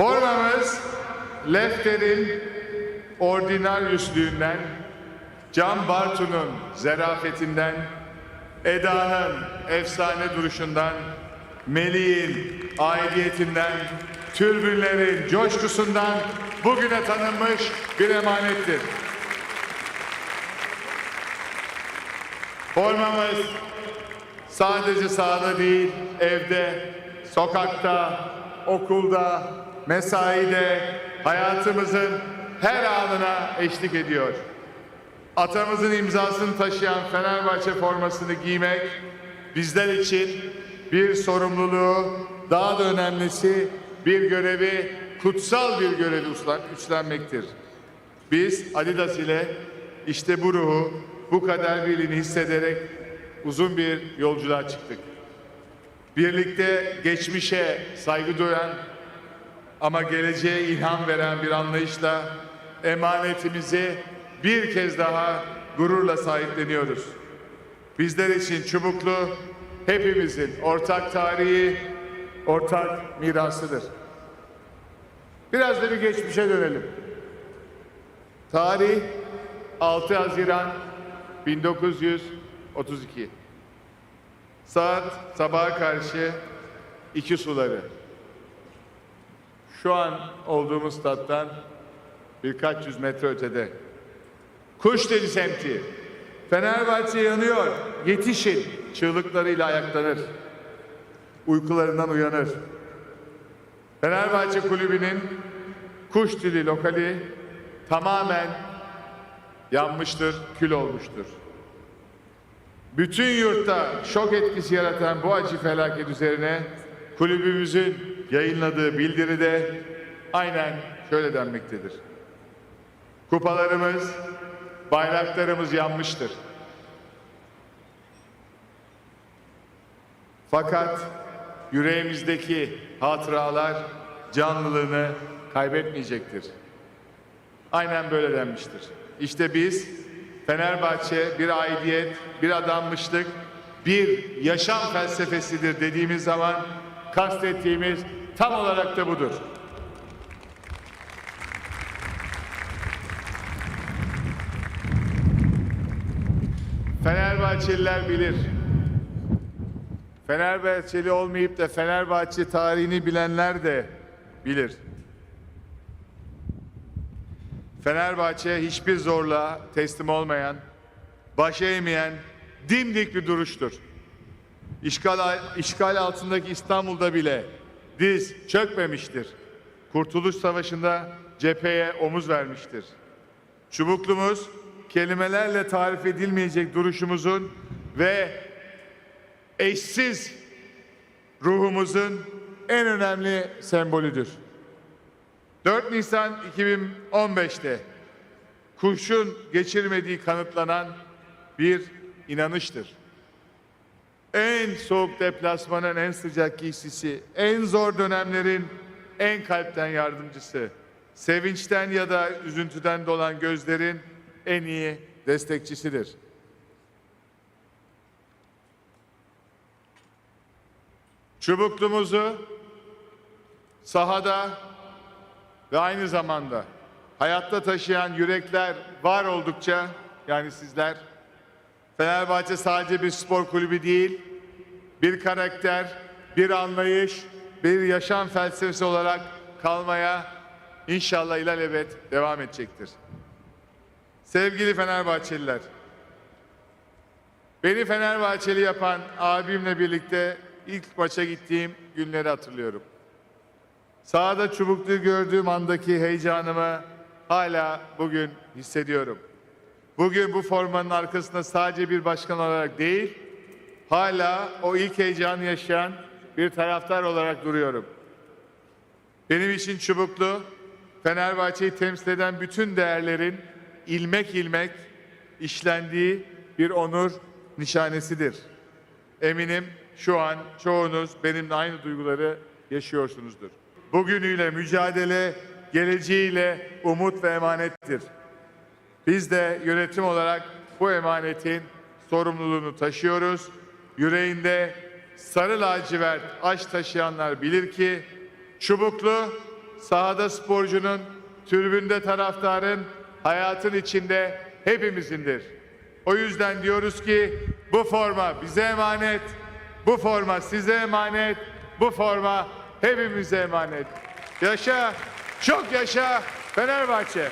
Formamız Lefter'in ordinaryüslüğünden, Can Bartu'nun zerafetinden, Eda'nın efsane duruşundan, Melih'in aidiyetinden, türbünlerin coşkusundan bugüne tanınmış bir emanettir. Formamız sadece sahada değil, evde, sokakta, okulda, mesaide, hayatımızın her anına eşlik ediyor. Atamızın imzasını taşıyan Fenerbahçe formasını giymek bizler için bir sorumluluğu, daha da önemlisi bir görevi, kutsal bir görevi üstlen- üstlenmektir. Biz Adidas ile işte bu ruhu, bu kader birliğini hissederek uzun bir yolculuğa çıktık. Birlikte geçmişe saygı duyan ama geleceğe ilham veren bir anlayışla emanetimizi bir kez daha gururla sahipleniyoruz. Bizler için Çubuklu hepimizin ortak tarihi, ortak mirasıdır. Biraz da bir geçmişe dönelim. Tarih 6 Haziran 1932. Saat sabaha karşı iki suları. Şu an olduğumuz stat'tan birkaç yüz metre ötede. Kuşdeli semti. Fenerbahçe yanıyor. Yetişin. Çığlıklarıyla ayaklanır. Uykularından uyanır. Fenerbahçe Kulübü'nün Kuşdili lokali tamamen yanmıştır, kül olmuştur. Bütün yurtta şok etkisi yaratan bu acı felaket üzerine kulübümüzün yayınladığı bildiride aynen şöyle denmektedir. Kupalarımız, bayraklarımız yanmıştır. Fakat yüreğimizdeki hatıralar canlılığını kaybetmeyecektir. Aynen böyle denmiştir. İşte biz Fenerbahçe bir aidiyet, bir adanmışlık, bir yaşam felsefesidir dediğimiz zaman kastettiğimiz tam olarak da budur. Fenerbahçeliler bilir. Fenerbahçeli olmayıp da Fenerbahçe tarihini bilenler de bilir. Fenerbahçe hiçbir zorluğa teslim olmayan, baş eğmeyen, dimdik bir duruştur. İşgal, işgal altındaki İstanbul'da bile diz çökmemiştir. Kurtuluş Savaşı'nda cepheye omuz vermiştir. Çubuklumuz kelimelerle tarif edilmeyecek duruşumuzun ve eşsiz ruhumuzun en önemli sembolüdür. 4 Nisan 2015'te kurşun geçirmediği kanıtlanan bir inanıştır. En soğuk deplasmanın en sıcak giysisi, en zor dönemlerin en kalpten yardımcısı, sevinçten ya da üzüntüden dolan gözlerin en iyi destekçisidir. Çubuklumuzu sahada ve aynı zamanda hayatta taşıyan yürekler var oldukça yani sizler Fenerbahçe sadece bir spor kulübü değil, bir karakter, bir anlayış, bir yaşam felsefesi olarak kalmaya inşallah ilelebet devam edecektir. Sevgili Fenerbahçeliler, beni Fenerbahçeli yapan abimle birlikte ilk maça gittiğim günleri hatırlıyorum. Sahada çubukluyu gördüğüm andaki heyecanımı hala bugün hissediyorum. Bugün bu formanın arkasında sadece bir başkan olarak değil, hala o ilk heyecanı yaşayan bir taraftar olarak duruyorum. Benim için çubuklu, Fenerbahçe'yi temsil eden bütün değerlerin ilmek ilmek işlendiği bir onur nişanesidir. Eminim şu an çoğunuz benimle aynı duyguları yaşıyorsunuzdur. Bugünüyle mücadele, geleceğiyle umut ve emanettir. Biz de yönetim olarak bu emanetin sorumluluğunu taşıyoruz. Yüreğinde sarı lacivert aş taşıyanlar bilir ki çubuklu sahada sporcunun, tribünde taraftarın, hayatın içinde hepimizindir. O yüzden diyoruz ki bu forma bize emanet, bu forma size emanet, bu forma hepimize emanet. Yaşa, çok yaşa Fenerbahçe.